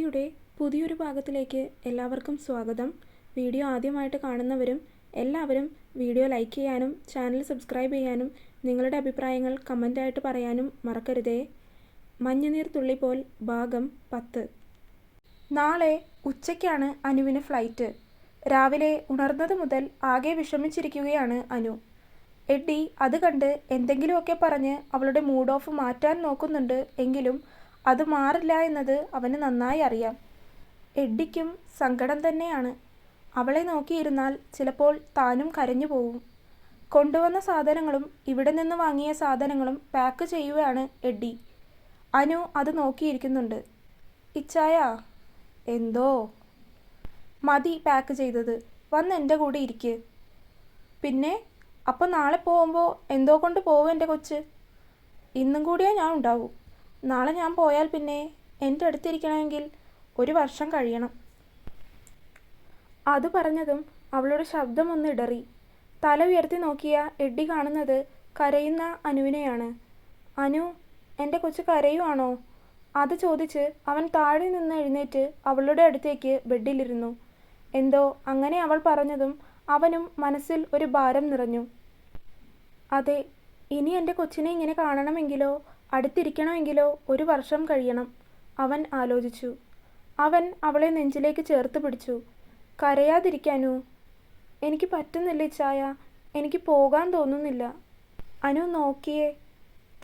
സ്റ്റോറിയുടെ പുതിയൊരു ഭാഗത്തിലേക്ക് എല്ലാവർക്കും സ്വാഗതം. വീഡിയോ ആദ്യമായിട്ട് കാണുന്നവരും എല്ലാവരും വീഡിയോ ലൈക്ക് ചെയ്യാനും ചാനൽ സബ്സ്ക്രൈബ് ചെയ്യാനും നിങ്ങളുടെ അഭിപ്രായങ്ങൾ കമന്റായിട്ട് പറയാനും മറക്കരുതേ. മഞ്ഞുനീർ തുള്ളിപോൽ ഭാഗം പത്ത്. നാളെ ഉച്ചയ്ക്കാണ് അനുവിന് ഫ്ലൈറ്റ്. രാവിലെ ഉണർന്നത് മുതൽ ആകെ വിഷമിച്ചിരിക്കുകയാണ് അനു. എഡ്ഡി അത് കണ്ട് എന്തെങ്കിലുമൊക്കെ പറഞ്ഞ് അവളുടെ മൂഡ് ഓഫ് മാറ്റാൻ നോക്കുന്നുണ്ട് എങ്കിലും അത് മാറില്ല എന്നത് അവന് നന്നായി അറിയാം. എഡ്ഡിക്കും സങ്കടം തന്നെയാണ്. അവളെ നോക്കിയിരുന്നാൽ ചിലപ്പോൾ താനും കരഞ്ഞു പോവും. കൊണ്ടുവന്ന സാധനങ്ങളും ഇവിടെ നിന്ന് വാങ്ങിയ സാധനങ്ങളും പാക്ക് ചെയ്യുകയാണ് എഡ്ഡി. അനു അത് നോക്കിയിരിക്കുന്നുണ്ട്. ഇച്ചായ എന്തോ? മതി പാക്ക് ചെയ്തത്. വന്ന് എന്റെ കൂടെ ഇരിക്ക്. പിന്നെ അപ്പോൾ നാളെ പോകുമ്പോൾ എന്തോ കൊണ്ട് പോവും എന്റെ കൊച്ച്? ഇന്നും കൂടിയേ ഞാൻ ഉണ്ടാവൂ. നാളെ ഞാൻ പോയാൽ പിന്നെ എന്റെ അടുത്തിരിക്കണമെങ്കിൽ ഒരു വർഷം കഴിയണം. അത് പറഞ്ഞതും അവളുടെ ശബ്ദം ഒന്ന് ഇടറി. തല ഉയർത്തി നോക്കിയ എഡ്ഡി കാണുന്നത് കരയുന്ന അനുവിനെയാണ്. അനു എന്റെ കൊച്ചു കരയുവാണോ? അത് ചോദിച്ച് അവൻ താഴെ നിന്ന് എഴുന്നേറ്റ് അവളുടെ അടുത്തേക്ക് ബെഡിലിരുന്നു. എന്തോ അങ്ങനെ അവൾ പറഞ്ഞതും അവനും മനസ്സിൽ ഒരു ഭാരം നിറഞ്ഞു. അതെ ഇനി എന്റെ കൊച്ചിനെ ഇങ്ങനെ കാണണമെങ്കിലോ? അടുത്തിരിക്കണമെങ്കിലോ ഒരു വർഷം കഴിയണം അവൻ ആലോചിച്ചു. അവൻ അവളെ നെഞ്ചിലേക്ക് ചേർത്ത് പിടിച്ചു. കരയാതിരിക്കാനു? എനിക്ക് പറ്റുന്നില്ല ഇച്ചായ എനിക്ക് പോകാൻ തോന്നുന്നില്ല. അനു നോക്കിയേ.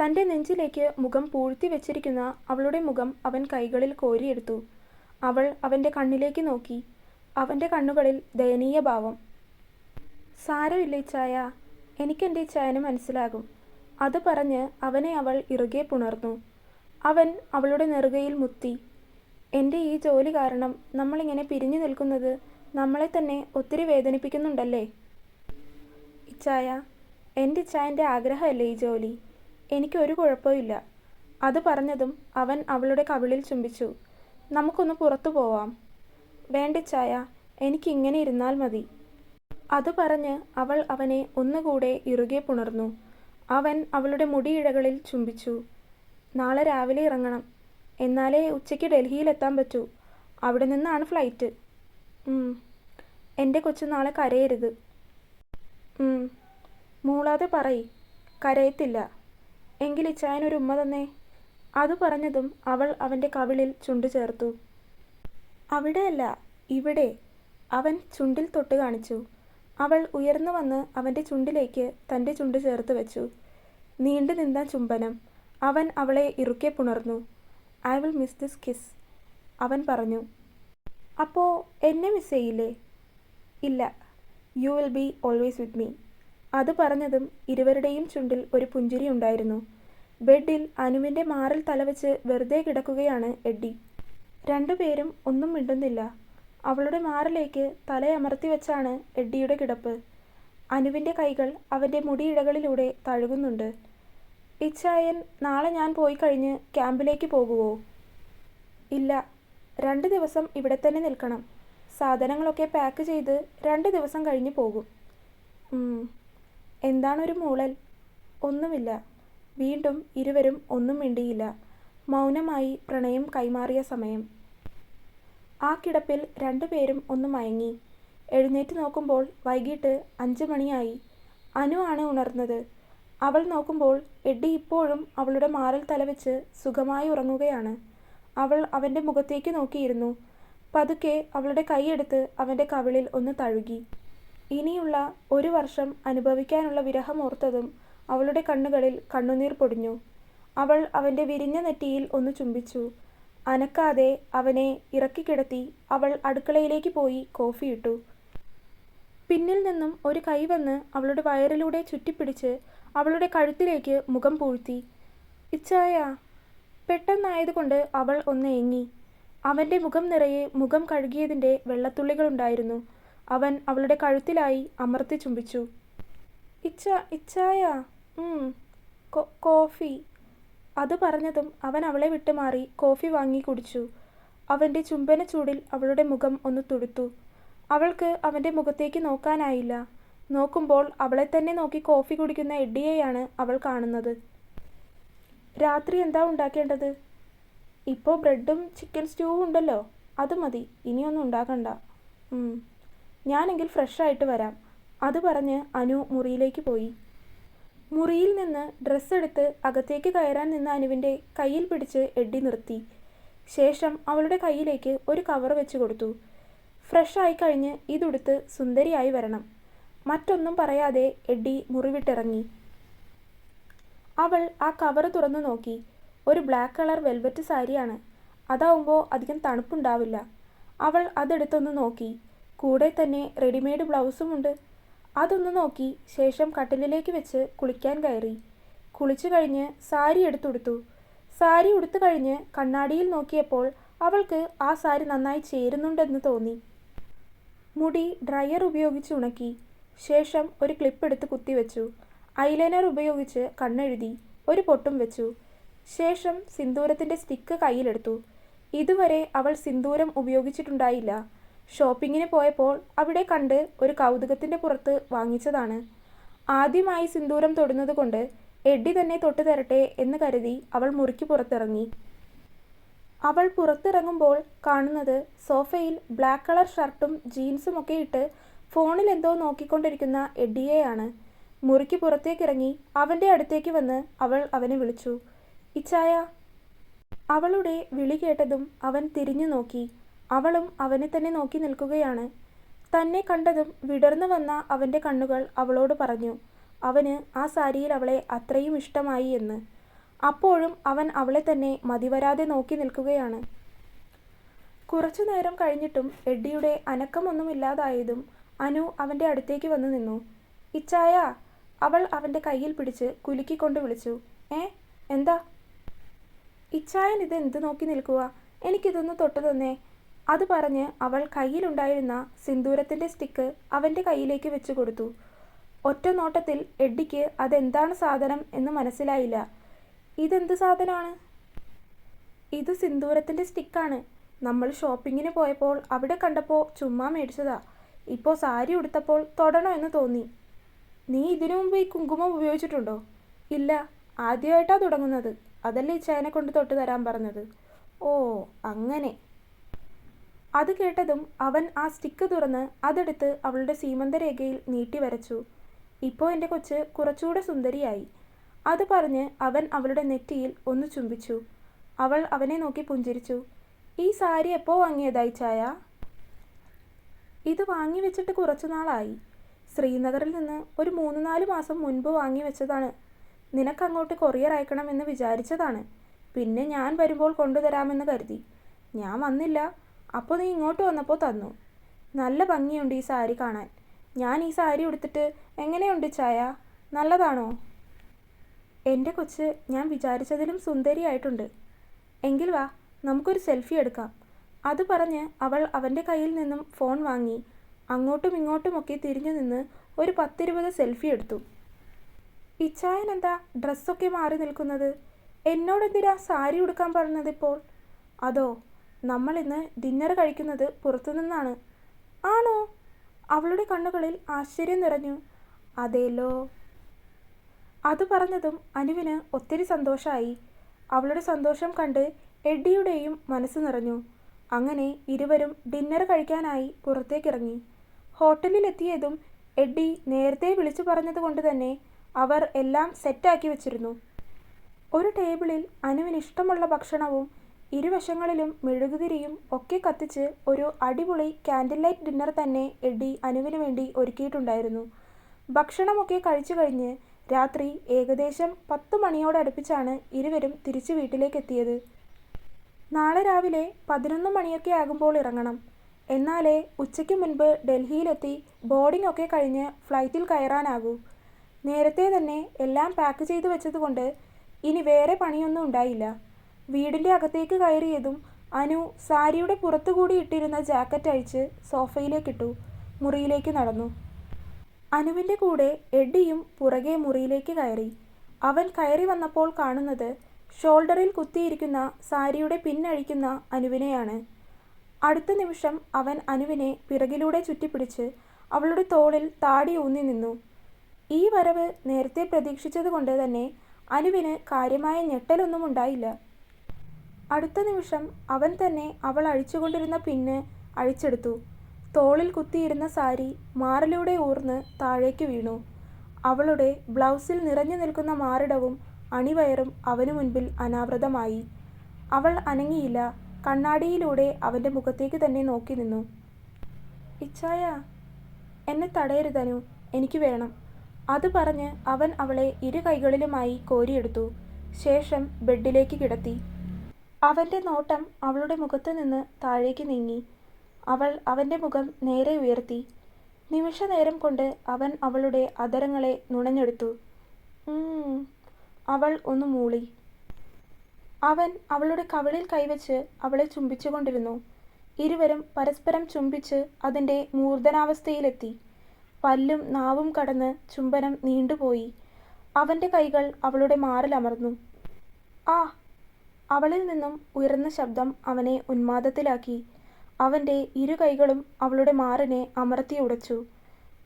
തന്റെ നെഞ്ചിലേക്ക് മുഖം പൂഴ്ത്തി വെച്ചിരിക്കുന്ന അവളുടെ മുഖം അവൻ കൈകളിൽ കോരിയെടുത്തു. അവൾ അവന്റെ കണ്ണിലേക്ക് നോക്കി. അവന്റെ കണ്ണുകളിൽ ദയനീയ ഭാവം സാരമില്ല ഇച്ചായ എനിക്കെന്റെ ഇച്ചായന് മനസ്സിലാകും. അത് പറഞ്ഞ് അവനെ അവൾ ഇറുകെ പുണർന്നു. അവൻ അവളുടെ നെറുകയിൽ മുത്തി. എന്റെ ഈ ജോലി കാരണം നമ്മളിങ്ങനെ പിരിഞ്ഞു നിൽക്കുന്നത് നമ്മളെ തന്നെ ഒത്തിരി വേദനിപ്പിക്കുന്നുണ്ടല്ലേ? ഇച്ചായ എന്റെ ഇച്ചായന്റെ ആഗ്രഹമല്ലേ ഈ ജോലി? എനിക്കൊരു കുഴപ്പമില്ല അത് പറഞ്ഞതും അവൻ അവളുടെ കവിളിൽ ചുംബിച്ചു. നമുക്കൊന്ന് പുറത്തു പോവാം. വേണ്ടിച്ചായ എനിക്കിങ്ങനെ ഇരുന്നാൽ മതി. അത് പറഞ്ഞ് അവൾ അവനെ ഒന്നുകൂടെ ഇറുകെ പുണർന്നു. അവൻ അവളുടെ മുടിയിഴകളിൽ ചുംബിച്ചു. നാളെ രാവിലെ ഇറങ്ങണം. എന്നാലേ ഉച്ചയ്ക്ക് ഡൽഹിയിലെത്താൻ പറ്റൂ. അവിടെ നിന്നാണ് ഫ്ലൈറ്റ്. എന്റെ കൊച്ചു നാളെ കരയരുത്. മൂളാതെ പറയി. കരയത്തില്ല. എങ്കിൽ ഇച്ചായനൊരു ഉമ്മ തന്നേ. അത് പറഞ്ഞതും അവൾ അവന്റെ കവിളിൽ ചുണ്ടു ചേർത്തു. അവിടെയല്ല ഇവിടെ. അവൻ ചുണ്ടിൽ തൊട്ട് കാണിച്ചു. അവൾ ഉയർന്നു വന്ന് അവന്റെ ചുണ്ടിലേക്ക് തന്റെ ചുണ്ട് ചേർത്ത് വെച്ചു. നീണ്ടു നിന്ന ചുംബനം. അവൻ അവളെ ഇറുക്കെ പുണർന്നു. I will miss this kiss അവൻ പറഞ്ഞു. അപ്പോൾ എന്നെ മിസ് ചെയ്യില്ലേ? ഇല്ല. You will be always with me അത് പറഞ്ഞതും ഇരുവരുടെയും ചുണ്ടിൽ ഒരു പുഞ്ചിരി ഉണ്ടായിരുന്നു. ബെഡിൽ അനുവിന്റെ മാറിൽ തലവെച്ച് വെറുതെ കിടക്കുകയാണ് എഡ്ഡി. രണ്ടുപേരും ഒന്നും മിണ്ടുന്നില്ല. അവളുടെ മാറിലേക്ക് തലയമർത്തി വെച്ചാണ് എഡ്ഡിയുടെ കിടപ്പ്. അനുവിന്റെ കൈകൾ അവന്റെ മുടിയിഴകളിലൂടെ തഴുകുന്നുണ്ട്. ഇച്ചായൻ നാളെ ഞാൻ പോയി കഴിഞ്ഞ് ക്യാമ്പിലേക്ക് പോകുമോ ഇല്ല രണ്ട് ദിവസം ഇവിടെ തന്നെ നിൽക്കണം. സാധനങ്ങളൊക്കെ പാക്ക് ചെയ്ത് രണ്ട് ദിവസം കഴിഞ്ഞ് പോകും. എന്താണൊരു മൂളൽ? ഒന്നുമില്ല. വീണ്ടും ഇരുവരും ഒന്നും മിണ്ടിയില്ല. മൗനമായി പ്രണയം കൈമാറിയ സമയം. ആ കിടപ്പിൽ രണ്ടുപേരും ഒന്ന് മയങ്ങി. എഴുന്നേറ്റ് നോക്കുമ്പോൾ വൈകിട്ട് അഞ്ച് മണിയായി. അനു ആണ് ഉണർന്നത്. അവൾ നോക്കുമ്പോൾ എഡ്ഡി ഇപ്പോഴും അവളുടെ മാറിൽ തലവെച്ച് സുഖമായി ഉറങ്ങുകയാണ്. അവൾ അവന്റെ മുഖത്തേക്ക് നോക്കിയിരുന്നു. പതുക്കെ അവളുടെ കൈയെടുത്ത് അവന്റെ കവിളിൽ ഒന്ന് തഴുകി. ഇനിയുള്ള ഒരു വർഷം അനുഭവിക്കാനുള്ള വിരഹം ഓർത്തതും അവളുടെ കണ്ണുകളിൽ കണ്ണുനീർ പൊടിഞ്ഞു. അവൾ അവന്റെ വിരിഞ്ഞ നെറ്റിയിൽ ഒന്ന് ചുംബിച്ചു. അനക്കാതെ അവനെ ഇറക്കിക്കിടത്തി അവൾ അടുക്കളയിലേക്ക് പോയി കോഫിയിട്ടു പിന്നിൽ നിന്നും ഒരു കൈ വന്ന് അവളുടെ വയറിലൂടെ ചുറ്റിപ്പിടിച്ച് അവളുടെ കഴുത്തിലേക്ക് മുഖം പൂഴ്ത്തി. ഇച്ചായ പെട്ടെന്നായതുകൊണ്ട് അവൾ ഒന്ന് എങ്ങി. അവന്റെ മുഖം നിറയെ മുഖം കഴുകിയതിന്റെ വെള്ളത്തുള്ളികളുണ്ടായിരുന്നു അവൻ അവളുടെ കഴുത്തിലായി അമർത്തി ചുംബിച്ചു. ഇച്ച ഇച്ചായ കോഫി അത് പറഞ്ഞതും അവൻ അവളെ വിട്ടുമാറി കോഫി വാങ്ങി കുടിച്ചു. അവന്റെ ചുംബന ചൂടിൽ അവളുടെ മുഖം ഒന്ന് തുടുത്തു. അവൾക്ക് അവന്റെ മുഖത്തേക്ക് നോക്കാനായില്ല. നോക്കുമ്പോൾ അവളെ തന്നെ നോക്കി കോഫി കുടിക്കുന്ന എഡ്ഡിയെയാണ് അവൾ കാണുന്നത്. രാത്രി എന്താ ഉണ്ടാക്കേണ്ടത്? ഇപ്പോൾ ബ്രെഡും ചിക്കൻ സ്റ്റൂവും ഉണ്ടല്ലോ. അത് മതി. ഇനിയൊന്നും ഉണ്ടാക്കണ്ട. ഞാനെങ്കിൽ ഫ്രഷായിട്ട് വരാം. അത് പറഞ്ഞ് അനു മുറിയിലേക്ക് പോയി. മുറിയിൽ നിന്ന് ഡ്രസ്സ് എടുത്ത് അകത്തേക്ക് കയറാൻ നിന്ന അനുവിന്റെ കയ്യിൽ പിടിച്ച് എഡ്ഡി നിർത്തി. ശേഷം അവളുടെ കയ്യിലേക്ക് ഒരു കവർ വെച്ച് കൊടുത്തു. ഫ്രഷായി കഴിഞ്ഞ് ഇതുടുത്ത് സുന്ദരിയായി വരണം. മറ്റൊന്നും പറയാതെ എഡ്ഡി മുറിവിട്ടിറങ്ങി. അവൾ ആ കവർ തുറന്നു നോക്കി. ഒരു ബ്ലാക്ക് കളർ വെൽവെറ്റ് സാരിയാണ്. അതാവുമ്പോൾ അധികം തണുപ്പുണ്ടാവില്ല. അവൾ അതെടുത്തൊന്ന് നോക്കി. കൂടെ തന്നെ റെഡിമെയ്ഡ് ബ്ലൗസുമുണ്ട് അതൊന്ന് നോക്കി ശേഷം കട്ടിലിലേക്ക് വെച്ച് കുളിക്കാൻ കയറി. കുളിച്ചു കഴിഞ്ഞ് സാരി എടുത്തുടുത്തു. സാരി ഉടുത്തു കഴിഞ്ഞ് കണ്ണാടിയിൽ നോക്കിയപ്പോൾ അവൾക്ക് ആ സാരി നന്നായി ചേരുന്നുണ്ടെന്ന് തോന്നി. മുടി ഡ്രയർ ഉപയോഗിച്ച് ഉണക്കി. ശേഷം ഒരു ക്ലിപ്പ് എടുത്ത് കുത്തിവെച്ചു ഐലൈനർ ഉപയോഗിച്ച് കണ്ണെഴുതി. ഒരു പൊട്ടും വെച്ചു. ശേഷം സിന്ദൂരത്തിന്റെ സ്റ്റിക്ക് കയ്യിലെടുത്തു. ഇതുവരെ അവൾ സിന്ദൂരം ഉപയോഗിച്ചിട്ടുണ്ടായില്ല. ഷോപ്പിങ്ങിന് പോയപ്പോൾ അവിടെ കണ്ട് ഒരു കൗതുകത്തിന്റെ പുറത്ത് വാങ്ങിച്ചതാണ്. ആദ്യമായി സിന്ദൂരം തൊടുന്നത് കൊണ്ട് എഡ്ഡി തന്നെ തൊട്ടു തരട്ടെ എന്ന് കരുതി അവൾ മുറിക്ക് പുറത്തിറങ്ങി. അവൾ പുറത്തിറങ്ങുമ്പോൾ കാണുന്നത് സോഫയിൽ ബ്ലാക്ക് കളർ ഷർട്ടും ജീൻസും ഒക്കെ ഇട്ട് ഫോണിൽ എന്തോ നോക്കിക്കൊണ്ടിരിക്കുന്ന എഡ്ഡിയെയാണ്. മുറിക്ക് പുറത്തേക്കിറങ്ങി അവന്റെ അടുത്തേക്ക് വന്ന് അവൾ അവനെ വിളിച്ചു. ഇച്ചായ. അവളുടെ വിളി കേട്ടതും അവൻ തിരിഞ്ഞു നോക്കി. അവളും അവനെ തന്നെ നോക്കി നിൽക്കുകയാണ്. തന്നെ കണ്ടതും വിടർന്നു വന്ന അവന്റെ കണ്ണുകൾ അവളോട് പറഞ്ഞു അവന് ആ സാരിയിൽ അവളെ അത്രയും ഇഷ്ടമായി എന്ന്. അപ്പോഴും അവൻ അവളെ തന്നെ മതിവരാതെ നോക്കി നിൽക്കുകയാണ്. കുറച്ചു നേരം കഴിഞ്ഞിട്ടും എഡ്ഡിയുടെ അനക്കമൊന്നുമില്ലാതായതും അനു അവന്റെ അടുത്തേക്ക് വന്നു നിന്നു. ഇച്ചായ അവൾ അവന്റെ കയ്യിൽ പിടിച്ച് കുലുക്കിക്കൊണ്ട് വിളിച്ചു. ഏ എന്താ? ഇച്ചായൻ ഇത് എന്ത് നോക്കി നിൽക്കുക എനിക്കിതൊന്ന് തൊട്ടു തന്നേ. അത് പറഞ്ഞ് അവൾ കയ്യിലുണ്ടായിരുന്ന സിന്ദൂരത്തിന്റെ സ്റ്റിക്ക് അവന്റെ കയ്യിലേക്ക് വെച്ചു കൊടുത്തു. ഒറ്റ നോട്ടത്തിൽ എഡ്ഡിക്ക് അതെന്താണ് സാധനം എന്ന് മനസ്സിലായില്ല. ഇതെന്ത് സാധനമാണ്? ഇത് സിന്ദൂരത്തിന്റെ സ്റ്റിക്കാണ്. നമ്മൾ ഷോപ്പിങ്ങിന് പോയപ്പോൾ അവിടെ കണ്ടപ്പോൾ ചുമ്മാ മേടിച്ചതാ. ഇപ്പോൾ സാരി ഉടുത്തപ്പോൾ തൊടണോ എന്ന് തോന്നി. നീ ഇതിനു മുമ്പ് ഈ കുങ്കുമം ഉപയോഗിച്ചിട്ടുണ്ടോ? ഇല്ല ആദ്യമായിട്ടാണ് തുടങ്ങുന്നത്. അതല്ലേ ഇച്ചായനെ കൊണ്ട് തൊട്ട് തരാൻ പറഞ്ഞത്. ഓ അങ്ങനെ. അത് കേട്ടതും അവൻ ആ സ്റ്റിക്ക് തുറന്ന് അതെടുത്ത് അവളുടെ സീമന്തരേഖയിൽ നീട്ടി വരച്ചു. ഇപ്പോൾ എന്റെ കൊച്ച് കുറച്ചുകൂടെ സുന്ദരിയായി. അത് പറഞ്ഞ് അവൻ അവളുടെ നെറ്റിയിൽ ഒന്ന് ചുംബിച്ചു. അവൾ അവനെ നോക്കി പുഞ്ചിരിച്ചു. ഈ സാരി എപ്പോൾ വാങ്ങിയതായി ചായ? ഇത് വാങ്ങി വെച്ചിട്ട് കുറച്ചു നാളായി. ശ്രീനഗറിൽ നിന്ന് ഒരു മൂന്ന് നാല് മാസം മുൻപ് വാങ്ങി വെച്ചതാണ്. നിനക്കങ്ങോട്ട് കൊറിയർ അയക്കണമെന്ന് വിചാരിച്ചതാണ്. പിന്നെ ഞാൻ വരുമ്പോൾ കൊണ്ടുതരാമെന്ന് കരുതി. ഞാൻ വന്നില്ല. അപ്പോൾ നീ ഇങ്ങോട്ട് വന്നപ്പോൾ തന്നു. നല്ല ഭംഗിയുണ്ട് ഈ സാരി കാണാൻ. ഞാൻ ഈ സാരി ഉടുത്തിട്ട് എങ്ങനെയുണ്ട് ചായ നല്ലതാണോ? എന്റെ കൊച്ച് ഞാൻ വിചാരിച്ചതിലും സുന്ദരിയായിട്ടുണ്ട്. എങ്കിൽ വാ നമുക്കൊരു സെൽഫി എടുക്കാം. അത് പറഞ്ഞ് അവൾ അവന്റെ കയ്യിൽ നിന്നും ഫോൺ വാങ്ങി. അങ്ങോട്ടും ഇങ്ങോട്ടുമൊക്കെ തിരിഞ്ഞു നിന്ന് ഒരു പത്തിരുപത് സെൽഫി എടുത്തു. ഇച്ചായൻ എന്താ ഡ്രസ്സൊക്കെ മാറി നിൽക്കുന്നത്? എന്നോടെന്തിനാ സാരി ഉടുക്കാൻ പറഞ്ഞത് ഇപ്പോൾ അതോ നമ്മൾ ഇന്ന് ഡിന്നർ കഴിക്കുന്നത് പുറത്തുനിന്നാണ്. ആണോ? അവളുടെ കണ്ണുകളിൽ ആശ്ചര്യം നിറഞ്ഞു. അതേലോ. അത് പറഞ്ഞതും അനുവിന് ഒത്തിരി സന്തോഷമായി അവളുടെ സന്തോഷം കണ്ട് എഡിയുടെയും മനസ്സ് നിറഞ്ഞു. അങ്ങനെ ഇരുവരും ഡിന്നർ കഴിക്കാനായി പുറത്തേക്കിറങ്ങി. ഹോട്ടലിലെത്തിയതും എഡി നേരത്തെ വിളിച്ചു പറഞ്ഞതുകൊണ്ട് തന്നെ അവർ എല്ലാം സെറ്റാക്കി വെച്ചിരുന്നു. ഒരു ടേബിളിൽ അനുവിന് ഇഷ്ടമുള്ള ഭക്ഷണവും ഇരുവശങ്ങളിലും മെഴുകുതിരിയും ഒക്കെ കത്തിച്ച് ഒരു അടിപൊളി കാൻഡിൽ ലൈറ്റ് ഡിന്നർ തന്നെ എഡി അനുവിന് വേണ്ടി ഒരുക്കിയിട്ടുണ്ടായിരുന്നു. ഭക്ഷണമൊക്കെ കഴിച്ചു കഴിഞ്ഞ് രാത്രി ഏകദേശം പത്ത് മണിയോടടുപ്പിച്ചാണ് ഇരുവരും തിരിച്ചു വീട്ടിലേക്ക് എത്തിയത്. നാളെ രാവിലെ പതിനൊന്ന് മണിയൊക്കെ ആകുമ്പോൾ ഇറങ്ങണം. എന്നാലേ ഉച്ചയ്ക്ക് മുൻപ് ഡൽഹിയിലെത്തി ബോർഡിംഗ് ഒക്കെ കഴിഞ്ഞ് ഫ്ലൈറ്റിൽ കയറാനാകൂ. നേരത്തെ തന്നെ എല്ലാം പാക്ക് ചെയ്തു വെച്ചതുകൊണ്ട് ഇനി വേറെ പണിയൊന്നും ഉണ്ടായില്ല. വീടിന്റെ അകത്തേക്ക് കയറിയതും അനു സാരിയുടെ പുറത്തുകൂടി ഇട്ടിരുന്ന ജാക്കറ്റ് അഴിച്ച് സോഫയിലേക്കിട്ടു മുറിയിലേക്ക് നടന്നു. അനുവിന്റെ കൂടെ എഡിയും പുറകെ മുറിയിലേക്ക് കയറി. അവൻ കയറി വന്നപ്പോൾ കാണുന്നത് ഷോൾഡറിൽ കുത്തിയിരിക്കുന്ന സാരിയുടെ പിന്നഴിക്കുന്ന അനുവിനെയാണ്. അടുത്ത നിമിഷം അവൻ അനുവിനെ പിറകിലൂടെ ചുറ്റിപ്പിടിച്ച് അവളുടെ തോളിൽ താടി ഊന്നി നിന്നു. ഈ വരവ് നേരത്തെ പ്രതീക്ഷിച്ചതുകൊണ്ട് തന്നെ അനുവിന് കാര്യമായ ഞെട്ടലൊന്നും ഉണ്ടായില്ല. അടുത്ത നിമിഷം അവൻ തന്നെ അവൾ അഴിച്ചുകൊണ്ടിരുന്ന പിന്ന് അഴിച്ചെടുത്തു. തോളിൽ കുത്തിയിരുന്ന സാരി മാറിലൂടെ ഊർന്ന് താഴേക്ക് വീണു. അവളുടെ ബ്ലൗസിൽ നിറഞ്ഞു നിൽക്കുന്ന മാറിടവും അണിവയറും അവനു മുൻപിൽ അനാവൃതമായി. അവൾ അനങ്ങിയില്ല. കണ്ണാടിയിലൂടെ അവന്റെ മുഖത്തേക്ക് തന്നെ നോക്കി നിന്നു. ഇച്ചായ എന്നെ തടയരുതനു എനിക്ക് വേണം. അത് പറഞ്ഞ് അവൻ അവളെ ഇരു കൈകളിലുമായി കോരിയെടുത്തു. ശേഷം ബെഡിലേക്ക് കിടത്തി. അവന്റെ നോട്ടം അവളുടെ മുഖത്ത് നിന്ന് താഴേക്ക് നീങ്ങി. അവൾ അവന്റെ മുഖം നേരെ ഉയർത്തി. നിമിഷനേരം കൊണ്ട് അവൻ അവളുടെ അതരങ്ങളെ നുണഞ്ഞെടുത്തു. അവൾ ഒന്ന് മൂളി. അവൻ അവളുടെ കവിളിൽ കൈവച്ച് അവളെ ചുംബിച്ചുകൊണ്ടിരുന്നു. ഇരുവരും പരസ്പരം ചുംബിച്ച് അതിന്റെ മൂർധനാവസ്ഥയിലെത്തി. പല്ലും നാവും കടന്ന് ചുംബനം നീണ്ടുപോയി. അവന്റെ കൈകൾ അവളുടെ മാറിലമർന്നു. ആ അവളിൽ നിന്നും ഉയർന്ന ശബ്ദം അവനെ ഉന്മാദത്തിലാക്കി. അവന്റെ ഇരു കൈകളും അവളുടെ മാറിനെ അമർത്തി ഉടച്ചു.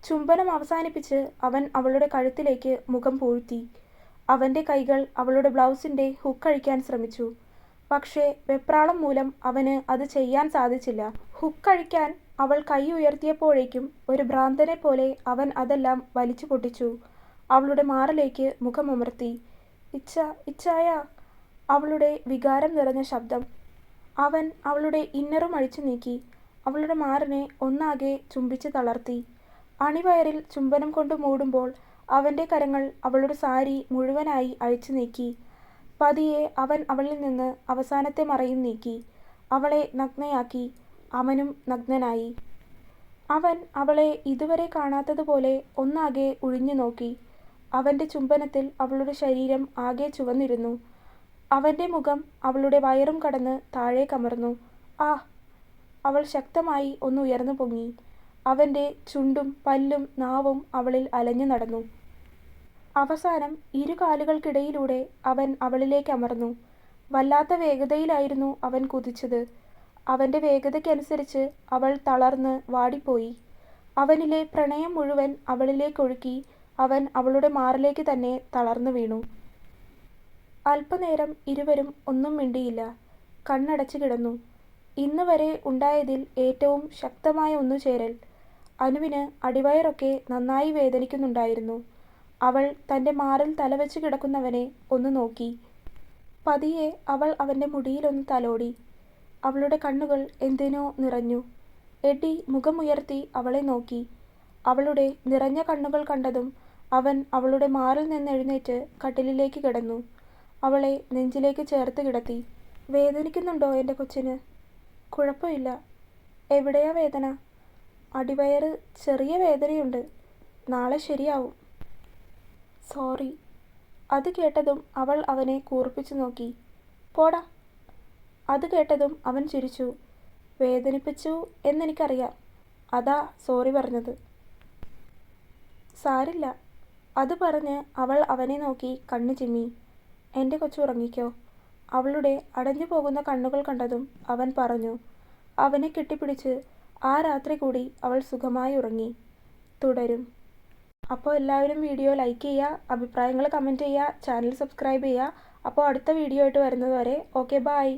ചുംബനം അവസാനിപ്പിച്ച് അവൻ അവളുടെ കഴുത്തിലേക്ക് മുഖം പൂഴ്ത്തി. അവന്റെ കൈകൾ അവളുടെ ബ്ലൗസിന്റെ ഹുക്കഴിക്കാൻ ശ്രമിച്ചു. പക്ഷേ വെപ്രാളം മൂലം അവന് അത് ചെയ്യാൻ സാധിച്ചില്ല. ഹുക്ക് അഴിക്കാൻ അവൾ കൈ ഉയർത്തിയപ്പോഴേക്കും ഒരു ഭ്രാന്തനെ പോലെ അവൻ അതെല്ലാം വലിച്ചു പൊട്ടിച്ചു. അവളുടെ മാറിലേക്ക് മുഖമമർത്തി ഇച്ഛ ഇച്ഛായ അവളുടെ വികാരം നിറഞ്ഞ ശബ്ദം. അവൻ അവളുടെ ഇന്നറും അഴിച്ചു നീക്കി അവളുടെ മാറിനെ ഒന്നാകെ ചുംബിച്ച് തളർത്തി. അണിവയറിൽ ചുംബനം കൊണ്ട് മൂടുമ്പോൾ അവന്റെ കരങ്ങൾ അവളുടെ സാരി മുഴുവനായി അഴിച്ചു നീക്കി. പതിയെ അവൻ അവളിൽ നിന്ന് അവസാനത്തെ മറയും നീക്കി. അവളെ നഗ്നയാക്കി അവനും നഗ്നനായി. അവൻ അവളെ ഇതുവരെ കാണാത്തതുപോലെ ഒന്നാകെ ഉഴിഞ്ഞു നോക്കി അവന്റെ ചുംബനത്തിൽ അവളുടെ ശരീരം ആകെ ചുവന്നിരുന്നു. അവന്റെ മുഖം അവളുടെ വയറും കടന്ന് താഴേക്കമർന്നു ആ അവൾ ശക്തമായി ഒന്ന് ഉയർന്നു പൊങ്ങി. അവന്റെ ചുണ്ടും പല്ലും നാവും അവളിൽ അലഞ്ഞു നടന്നു. അവസാനം ഇരു കാലുകൾക്കിടയിലൂടെ അവൻ അവളിലേക്ക് അമർന്നു. വല്ലാത്ത വേഗതയിലായിരുന്നു അവൻ കുതിച്ചത്. അവന്റെ വേഗതയ്ക്കനുസരിച്ച് അവൾ തളർന്ന് വാടിപ്പോയി. അവനിലെ പ്രണയം മുഴുവൻ അവളിലേക്കൊഴുക്കി അവൻ അവളുടെ മാറിലേക്ക് തന്നെ തളർന്നു വീണു. അല്പനേരം ഇരുവരും ഒന്നും മിണ്ടിയില്ല. കണ്ണടച്ചു കിടന്നു. ഇന്ന് വരെ ഉണ്ടായതിൽ ഏറ്റവും ശക്തമായ ഒന്നുചേരൽ അനുവിന് അടിവയറൊക്കെ നന്നായി വേദനിക്കുന്നുണ്ടായിരുന്നു. അവൾ തന്റെ മാറിൽ തലവെച്ച് കിടക്കുന്നവനെ ഒന്ന് നോക്കി. പതിയെ അവൾ അവന്റെ മുടിയിലൊന്ന് തലോടി. അവളുടെ കണ്ണുകൾ എന്തിനോ നിറഞ്ഞു. എഡി മുഖമുയർത്തി അവളെ നോക്കി. അവളുടെ നിറഞ്ഞ കണ്ണുകൾ കണ്ടതും അവൻ അവളുടെ മാറിൽ നിന്ന് എഴുന്നേറ്റ് കട്ടിലിലേക്ക് കിടന്നു. അവളെ നെഞ്ചിലേക്ക് ചേർത്ത് കിടത്തി വേദനിക്കുന്നുണ്ടോ എന്റെ കൊച്ചിന്? കുഴപ്പമില്ല. എവിടെയാ വേദന? അടിവയറ് ചെറിയ വേദനയുണ്ട്. നാളെ ശരിയാവും. സോറി. അത് കേട്ടതും അവൾ അവനെ കൂർപ്പിച്ചു നോക്കി. പോടാ. അത് കേട്ടതും അവൻ ചിരിച്ചു. വേദനിപ്പിച്ചു എന്നെനിക്കറിയാം. അതാ സോറി പറഞ്ഞത്. സാരില്ല. അത് പറഞ്ഞ് അവൾ അവനെ നോക്കി കണ്ണു ചിമ്മി. എന്റെ കൊച്ചു ഉറങ്ങിക്കോ. അവളുടെ അടഞ്ഞു പോകുന്ന കണ്ണുകൾ കണ്ടതും അവൻ പറഞ്ഞു അവനെ കെട്ടിപ്പിടിച്ച് ആ രാത്രി കൂടി അവൾ സുഖമായി ഉറങ്ങി. തുടരും. അപ്പോൾ എല്ലാവരും വീഡിയോ ലൈക്ക് ചെയ്യുക അഭിപ്രായങ്ങൾ കമന്റ് ചെയ്യുക ചാനൽ സബ്സ്ക്രൈബ് ചെയ്യുക. അപ്പോൾ അടുത്ത വീഡിയോ ആയിട്ട് വരുന്നതുവരെ ഓക്കെ ബായ്